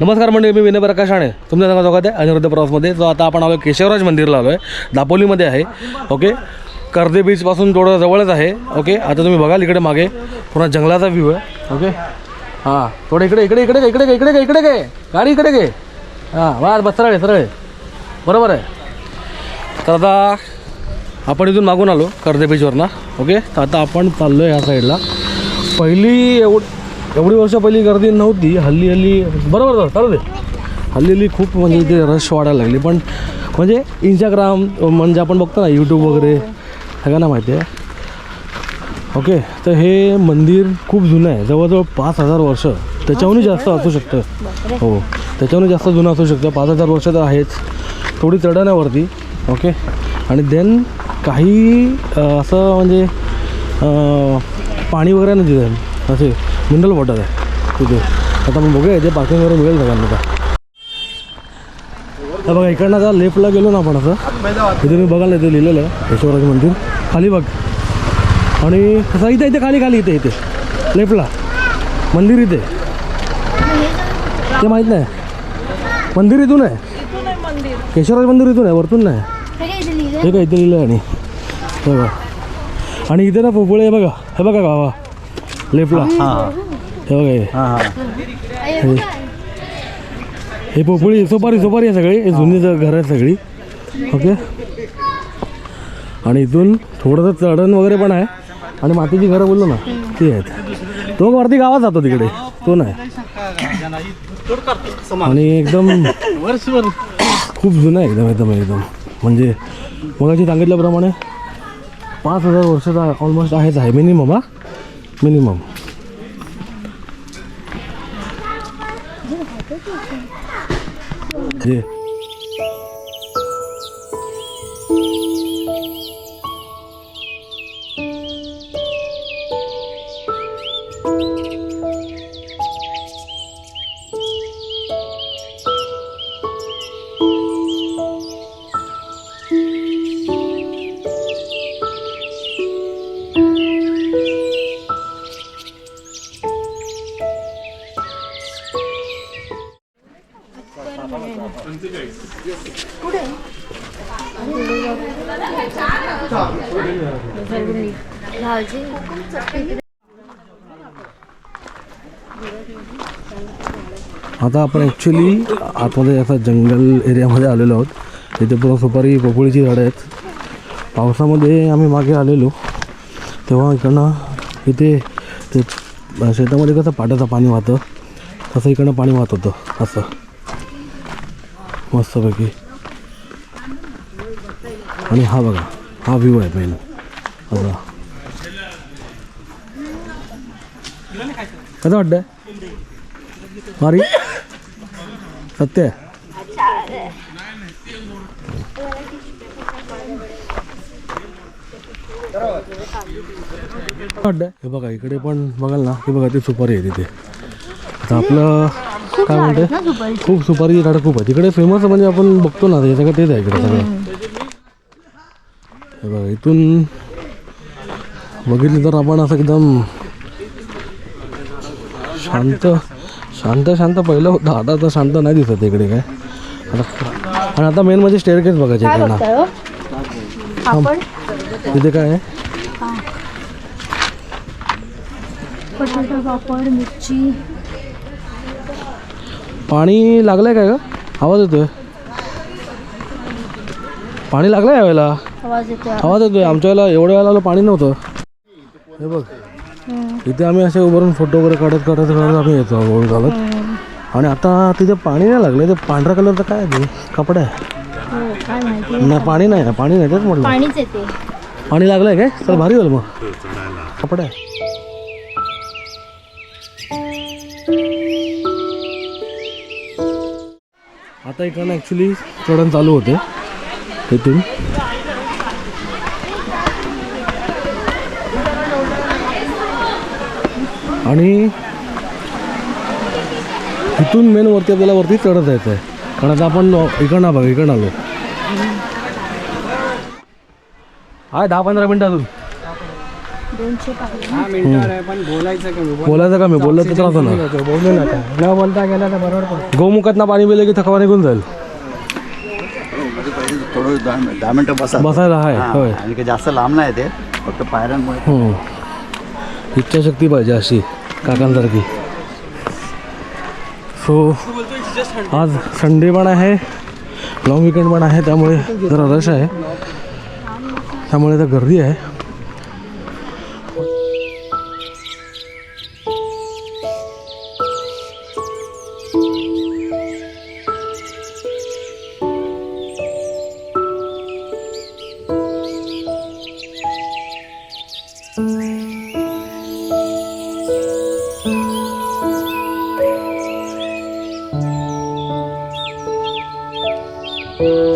नमस्कार मंडळी मी विनय प्रकाश आहे तुमच्या सांगा स्वागत आहे. अनिरुद्ध प्रवासमध्ये जो आता आपण आलो केशवराज मंदिरला आलो आहे दापोलीमध्ये आहे. ओके? कर्दे बीचपासून थोडं जवळच आहे. ओके? आता तुम्ही बघाल इकडे मागे. पुन्हा जंगलाचा व्ह्यू आहे. ओके? हां. थोडं इकडे इकडे इकडे इकडे इकडे इकडे इकडे काय गाडी इकडे घे. हां वा बस सरळ आहे सरळ. आहे बरोबर आहे. तर आता आपण इथून मागून आलो कर्दे बीचवरनं ओके? तर आता आपण चाललो आहे ह्या साईडला पहिली एवढ एवढी वर्ष पहिली गर्दी नव्हती. हल्ली हल्ली बरोबर बरोबर चालू हल्ली हल्ली खूप म्हणजे इथे रश वाढायला लागली. पण म्हणजे इंस्टाग्राम म्हणजे आपण बघतो ना यूट्यूब वगैरे सगळ्यांना माहिती आहे. ओके तर हे मंदिर खूप जुनं आहे. जवळजवळ पाच हजार वर्ष. त्याच्याहूनही जास्त असू शकतं. हो त्याच्याहून जास्त जुनं असू शकतं. पाच हजार वर्ष तर आहेच. थोडी चढण आहे वरती. ओके आणि देन काही असं म्हणजे पाणी वगैरे नाही तिथे असे. मिनरल वॉटर आहे. तिथे. आता आपण बघूया इथे पार्किंग वगैरे मिळेल सगळ्यांना आता? तर बघा इकडनं आता लेफ्टला गेलो ना आपण असं. इथे मी बघाल इथे लिहिलेलं आहे यशवराज मंदिर. खाली बघ. आणि कसं इथे इथे खाली खाली इथे इथे. लेफ्टला मंदिर इथे. ते माहीत नाही. मंदिर इथून आहे. केशवराज मंदिर इथून आहे वरतून नाही. हे काय इथे लिहिलं आहे आणि बघा. आणि इथे ना पोपळे बघा. हे बघा गावा. लेफ्टला हे बघा हे हे- हे पोपळी सोपारी सोपारी आहे सगळी. हे जुनी ज- घरं आहेत सगळी. ओके आणि इथून थोडंसं चढण वगैरे पण आहे. आणि मातीची घरं बोललो ना ती आहेत. तो वरती गावात जातो तिकडे. तो नाही. आणि एकदम खूप जुनं आहे एकदम एकदम एकदम. म्हणजे मगाशी सांगितल्याप्रमाणे पाच हजार वर्षाचा ऑलमोस्ट आहेच आहे मिनिमम हा. मिनिमम जे आता आपण ॲक्च्युली आतमध्ये असं जंगल एरियामध्ये आलेलो आहोत. इथे पूर्ण सुपारी पोपळीची झाडं आहेत. पावसामध्ये आम्ही मागे आलेलो. तेव्हा इकडनं इथे ते शेतामध्ये कसं पाटाचं पाणी वाहतं तसं इकडनं पाणी वाहत होतं असं. मस्तपैकी. आणि हा बघा हा व्ह्यू आहे मेन बघा कसं वाटतंय मारी सत्य हे बघा इकडे पण बघाल ना हे बघा ते सुपारी आहे तिथे. आता आपलं काय म्हणते? खूप सुपारी झाडं खूप आहे. तिकडे फेमस म्हणजे आपण बघतो ना हे सगळं तेच आहे इकडे सगळं. हे बघा इथून बघितलं तर आपण असं एकदम शांत शांत शांत. पहिलं होतं. आता तर शांत नाही दिसत इकडे काय. आता आणि आता मेन म्हणजे स्टेअरकेस बघायचे तिथे काय आहे? बटाटा पापड मिरची. पाणी लागलंय काय ग? आवाज येतोय. पाणी लागलंय यावेळेला? आवाज येतो आवाज येतोय. आमच्या वेळेला एवढ्या वेळेला पाणी नव्हतं. हे बघ. इथे आम्ही असे उभारून फोटो वगैरे काढत काढत काढत आम्ही येतो हळूहळू चालत आणि आता तिथे पाणी नाही लागलं ते पांढऱ्या कलरचं काय आहे कपडा आहे. हो नाही पाणी नाही आहे, पाणी नाही तेच म्हटलं. पाणी लागलंय काय? चल भारी होईल मग. कपडा आहे. आता इकडनं ॲक्च्युली चढण चालू होते. इथून. आणि इथून मेन वरती आपल्याला वरती चढत जायचं आहे कारण आता आपण इकडनं बघा इकडनं आलो. आहे दहा पंधरा मिनटं अजून. बोलायचं का मी बोललं तर त्रास होणार. बोलतो, बोलू नका. न बोलता गेला तर बरोबर पण गोमुखात पाणी पिलं की थकवा निघून जाईल. थोडं दहा मिनटं बसा बसायला आहे हा, होय. आणि जास्त लांब नाही ते फक्त पायऱ्यांमुळे. इच्छाशक्ती पाहिजे अशी. काकांसारखी. सो आज संडे पण आहे लॉंग विकेंड पण आहे त्यामुळे जरा रश आहे. त्यामुळे तर गर्दी आहे. काय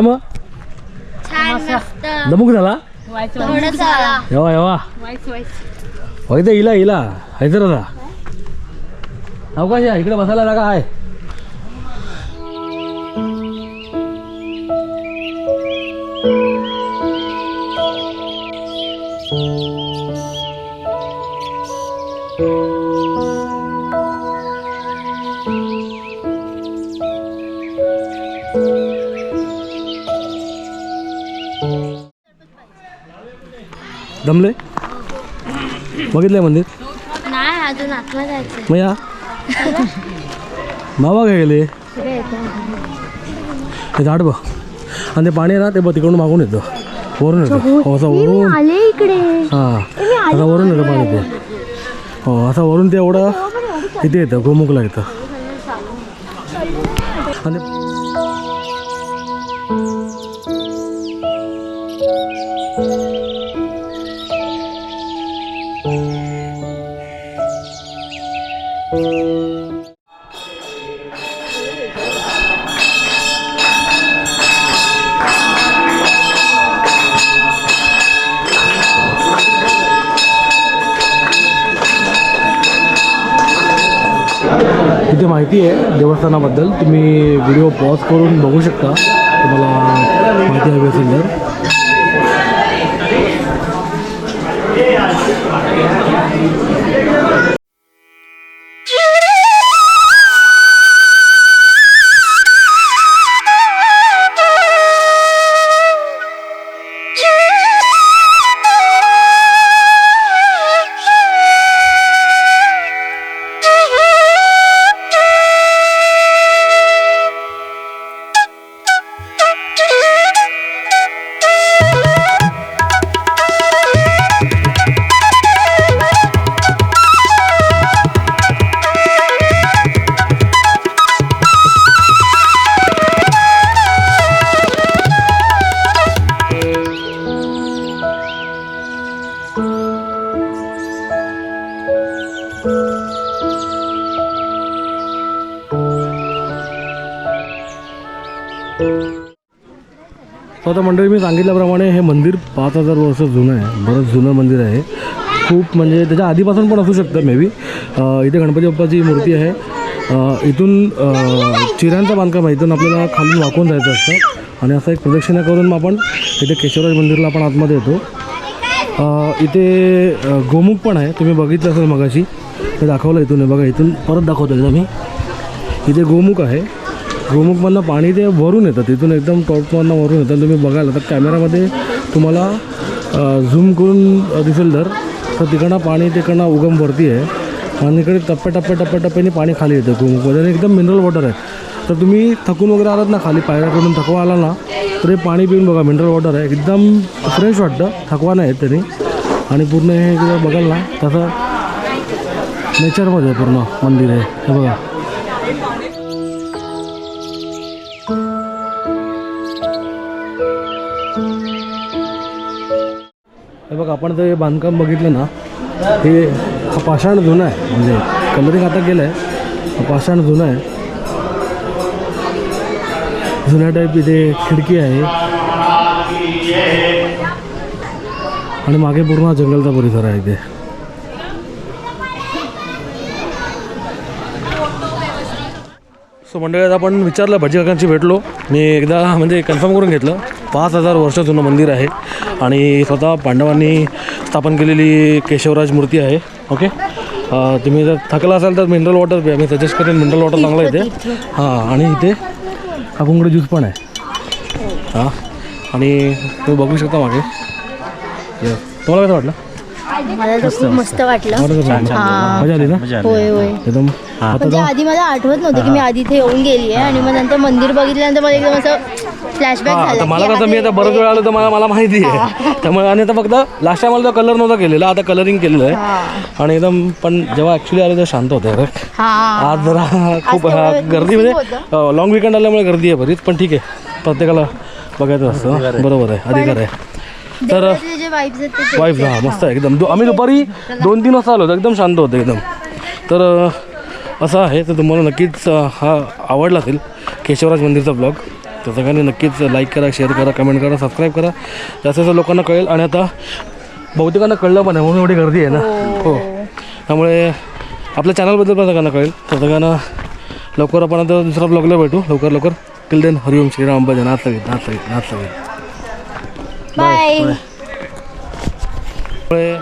मग? दमुक झाला? येवा येवा. होय इला इला. हैदराबाद अवकाश आहे? इकडे बसायला जागा आहे. दमले? बघितलंय मंदिर? नाही अजून आतला जायचं मग या मावा काय गेले? ते झाड बघ. आणि ते पाणी आहे ना ते बघ तिकडून मागून येतं. वरून येतं. हो असं वरून. आले इकडे. हां. असं वरून येतं पाणी ते. हो असं वरून ते एवढं इथे येतं गोमुखला येतं. आणि माहिती आहे देवस्थानाबद्दल. तुम्ही व्हिडिओ पॉज करून बघू शकता. तुम्हाला माहिती हवी असेल तर. आता मंडळी मी सांगितल्याप्रमाणे हे मंदिर पाच हजार वर्ष जुनं आहे. बरंच जुनं मंदिर आहे. खूप म्हणजे त्याच्या आधीपासून पण असू शकतं मे बी इथे गणपती बाप्पाची मूर्ती आहे. इथून चिरांचं बांधकाम आहे. इथून आपल्याला खालून वाकून जायचं असतं. आणि असं एक प्रदक्षिणा करून मग आपण इथे केशवराज मंदिरला आपण आतमध्ये येतो. इथे गोमुख पण आहे. तुम्ही बघितलं असेल मगाशी. ते दाखवलं इथून. बघा इथून परत दाखवतो एकदा मी. इथे गोमुख आहे. गोमुखमधनं पाणी ते भरून येतं. तिथून एकदम टॉपमधनं भरून येतं. तुम्ही बघाल तर कॅमेरामध्ये तुम्हाला झूम करून दिसेल तर. तर तिकडनं पाणी तिकडनं उगम भरती आहे. आणि इकडे टप्प्या टप्प्या टप्प्या टप्प्याने पाणी खाली येतं गोमुखमध्ये म्हणजे आणि एकदम मिनरल वॉटर आहे. तर तुम्ही थकून वगैरे आलात ना खाली पायऱ्याकडून थकवा आला ना तर हे पाणी पिऊन बघा मिनरल वॉटर आहे. एकदम फ्रेश वाटतं. थकवा नाही त्याने आणि पूर्ण हे बघाल ना तसं नेचरमध्ये आहे पूर्ण मंदिर आहे. हे बघा. आपण ते बांधकाम बघितलं ना हे हा पाषाण जुनं आहे. म्हणजे कलरिंग आता गेलं आहे हा पाषाण जुनं आहे. जुन्या टाईप इथे खिडकी आहे. आणि मागे पूर्ण जंगलचा परिसर आहे इथे. सो मंडळात आपण विचारलं भटजी काकांची भेटलो. मी एकदा म्हणजे कन्फर्म करून घेतलं. पाच हजार वर्ष जुनं मंदिर आहे आणि स्वतः पांडवांनी स्थापन केलेली केशवराज मूर्ती आहे ओके? तुम्ही जर थकला असाल तर मिनरल वॉटर प्या मी सजेस्ट करेन मिनरल वॉटर चांगलं इथे. हां आणि इथे काकुंकडे ज्यूस पण आहे. हां आणि तुम्ही बघू शकता मागे. तुम्हाला कसं वाटलं? मस्त वाटलं. हां. मजा आली ना? होय होय. एकदम म्हणजे आधी मला आठवत नव्हतं की मी आधी इथे येऊन गेली आहे आणि मग नंतर मंदिर बघितल्यानंतर मला एकदम असं फ्लॅशबॅक हा झालं आता मला की कसं मी आता बरंच वेळ आलो तर मला मला माहिती आहे. त्यामुळे आणि आता फक्त लास्ट टाइम मला कलर नव्हता केलेला आता कलरिंग केलेलं आहे. हां. आणि एकदम पण जेव्हा ॲक्च्युली आलो तेव्हा शांत होतं. रे हां. आज जरा खूप हा, गर्दी म्हणजे लॉंग विकेंड आल्यामुळे गर्दी आहे बरीच पण ठीक आहे. प्रत्येकाला बघायचं असतं. बरोबर आहे अधिकार आहे. तर देवाचे जे vibes आहेत ते वाईफ हां. मस्त आहे एकदम. दु- आम्ही दुपारी दोन तीन वाजता आलो होतो एकदम शांत होतं एकदम. तर अ, असं आहे तर तुम्हाला नक्कीच हा आवडला असेल केशवराज मंदिरचा ब्लॉग तर सगळ्यांनी नक्कीच लाईक करा शेअर करा कमेंट करा सबस्क्राईब करा. जास्त जास्त लोकांना कळेल आणि आता बहुतेकांना कळलं पण आहे म्हणून एवढी गर्दी आहे ना. हो. त्यामुळे आपल्या चॅनलबद्दल पण सगळ्यांना कळेल. तर सगळ्यांना लवकर आपण आता दुसऱ्या ब्लॉगला भेटू. लवकर लवकर. Till then Hariom Shriram Ambaji. नाथ सगळी नाथ सगळी नाथ सगळी. Bye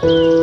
Música